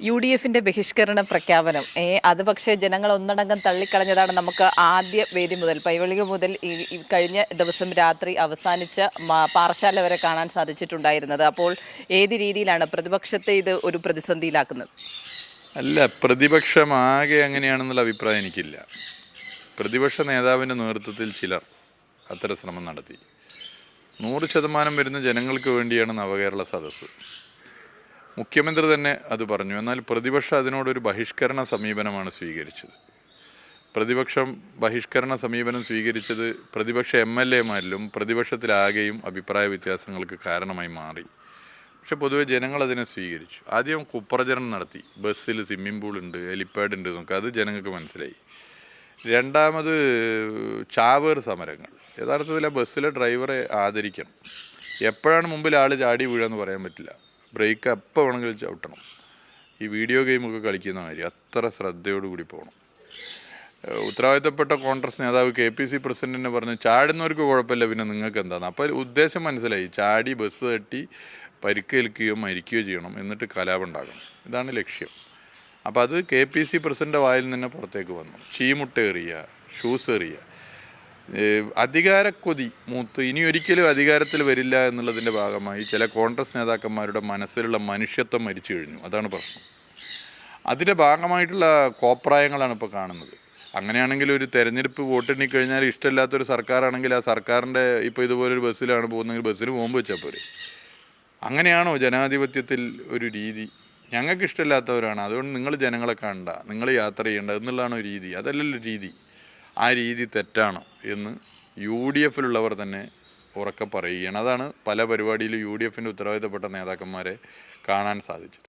U D എഫിന്റെ ബഹിഷ്കരണ പ്രഖ്യാപനം. ഏ അത് പക്ഷേ ജനങ്ങൾ ഒന്നടങ്കം തള്ളിക്കളഞ്ഞതാണ് നമുക്ക് ആദ്യ വേദി മുതൽ. പൈവളിക മുതൽ ഈ കഴിഞ്ഞ ദിവസം രാത്രി അവസാനിച്ച പാറശാല വരെ കാണാൻ സാധിച്ചിട്ടുണ്ടായിരുന്നത്. അപ്പോൾ ഏത് രീതിയിലാണ് പ്രതിപക്ഷത്തെ ഇത് ഒരു പ്രതിസന്ധിയിലാക്കുന്നത്? അല്ല പ്രതിപക്ഷമാകെ അങ്ങനെയാണെന്നുള്ള അഭിപ്രായം എനിക്കില്ല. പ്രതിപക്ഷ നേതാവിന്റെ നേതൃത്വത്തിൽ ചിലർ അത്തരം ശ്രമം നടത്തി. നൂറ് ശതമാനം വരുന്ന ജനങ്ങൾക്ക് വേണ്ടിയാണ് നവകേരള സദസ്സ്. മുഖ്യമന്ത്രി തന്നെ അത് പറഞ്ഞു. എന്നാൽ പ്രതിപക്ഷം അതിനോടൊരു ബഹിഷ്കരണ സമീപനമാണ് സ്വീകരിച്ചത്. പ്രതിപക്ഷം ബഹിഷ്കരണ സമീപനം സ്വീകരിച്ചത് പ്രതിപക്ഷ എം എൽ എമാരിലും പ്രതിപക്ഷത്തിലാകെയും അഭിപ്രായ വ്യത്യാസങ്ങൾക്ക് കാരണമായി മാറി. പക്ഷെ പൊതുവെ ജനങ്ങൾ അതിനെ സ്വീകരിച്ചു. ആദ്യം കുപ്രചരണം നടത്തി. ബസ്സിൽ സ്വിമ്മിംഗ് പൂൾ ഉണ്ട് ഹെലിപ്പാഡ് ഉണ്ട് എന്നൊക്കെ അത് ജനങ്ങൾക്ക് മനസ്സിലായി. രണ്ടാമത് ചാവേർ സമരങ്ങൾ. യഥാർത്ഥത്തിൽ ആ ബസ്സിലെ ഡ്രൈവറെ ആദരിക്കണം. എപ്പോഴാണ് മുമ്പിൽ ആൾ ചാടി വീഴാന്ന് പറയാൻ പറ്റില്ല. ബ്രേക്ക് എപ്പോൾ വേണമെങ്കിലും ചവിട്ടണം. ഈ വീഡിയോ ഗെയിമൊക്കെ കളിക്കുന്ന കാര്യം അത്ര ശ്രദ്ധയോടുകൂടി പോകണം. ഉത്തരവാദിത്തപ്പെട്ട കോൺഗ്രസ് നേതാവ് കെ പി സി പ്രസിഡന്റിനെ പറഞ്ഞു ചാടുന്നവർക്ക് കുഴപ്പമില്ല പിന്നെ നിങ്ങൾക്ക് എന്താണ് അപ്പോൾ ഉദ്ദേശം മനസ്സിലായി. ചാടി ബസ് തട്ടി പരിക്കേൽക്കുകയോ മരിക്കുകയോ ചെയ്യണം എന്നിട്ട് കലാപുണ്ടാകണം ഇതാണ് ലക്ഷ്യം. അപ്പോൾ അത് കെ പി സി പ്രസിഡന്റെ വായിൽ നിന്ന് പുറത്തേക്ക് വന്നു. ചീമുട്ട എറിയുക ഷൂസ് എറിയുക അധികാരക്കൊതി മൂത്ത് ഇനി ഒരിക്കലും അധികാരത്തിൽ വരില്ല എന്നുള്ളതിന്റെ ഭാഗമായി ചില കോൺഗ്രസ് നേതാക്കന്മാരുടെ മനസ്സിലുള്ള മനുഷ്യത്വം മരിച്ചു കഴിഞ്ഞു. അതാണ് പ്രശ്നം. അതിന്റെ ഭാഗമായിട്ടുള്ള കോപ്രായങ്ങളാണ് ഇപ്പോൾ കാണുന്നത്. അങ്ങനെയാണെങ്കിൽ ഒരു തെരഞ്ഞെടുപ്പ് വോട്ടെണ്ണി കഴിഞ്ഞാൽ ഇഷ്ടമില്ലാത്തൊരു സർക്കാരാണെങ്കിൽ ആ സർക്കാരിന്റെ ഇപ്പോൾ ഇതുപോലൊരു ബസ്സിലാണ് പോകുന്നതെങ്കിൽ ബസ്സിൽ പോകുമ്പോൾ വെച്ചാൽ പോരെ. അങ്ങനെയാണോ ജനാധിപത്യത്തിൽ ഒരു രീതി? ഞങ്ങൾക്ക് ഇഷ്ടമില്ലാത്തവരാണ്. അതുകൊണ്ട് നിങ്ങൾ ജനങ്ങളെ കാണണ്ട നിങ്ങൾ യാത്ര ചെയ്യേണ്ട എന്നുള്ളതാണ് രീതി. അതല്ലല്ലോ രീതി. ആ രീതി തെറ്റാണ് എന്ന് യു ഡി എഫിലുള്ളവർ തന്നെ ഉറക്കെ പറയുകയാണ്. അതാണ് പല പരിപാടിയിലും യു ഡി എഫിന്റെ ഉത്തരവാദിത്തപ്പെട്ട നേതാക്കന്മാരെ കാണാൻ സാധിച്ചത്.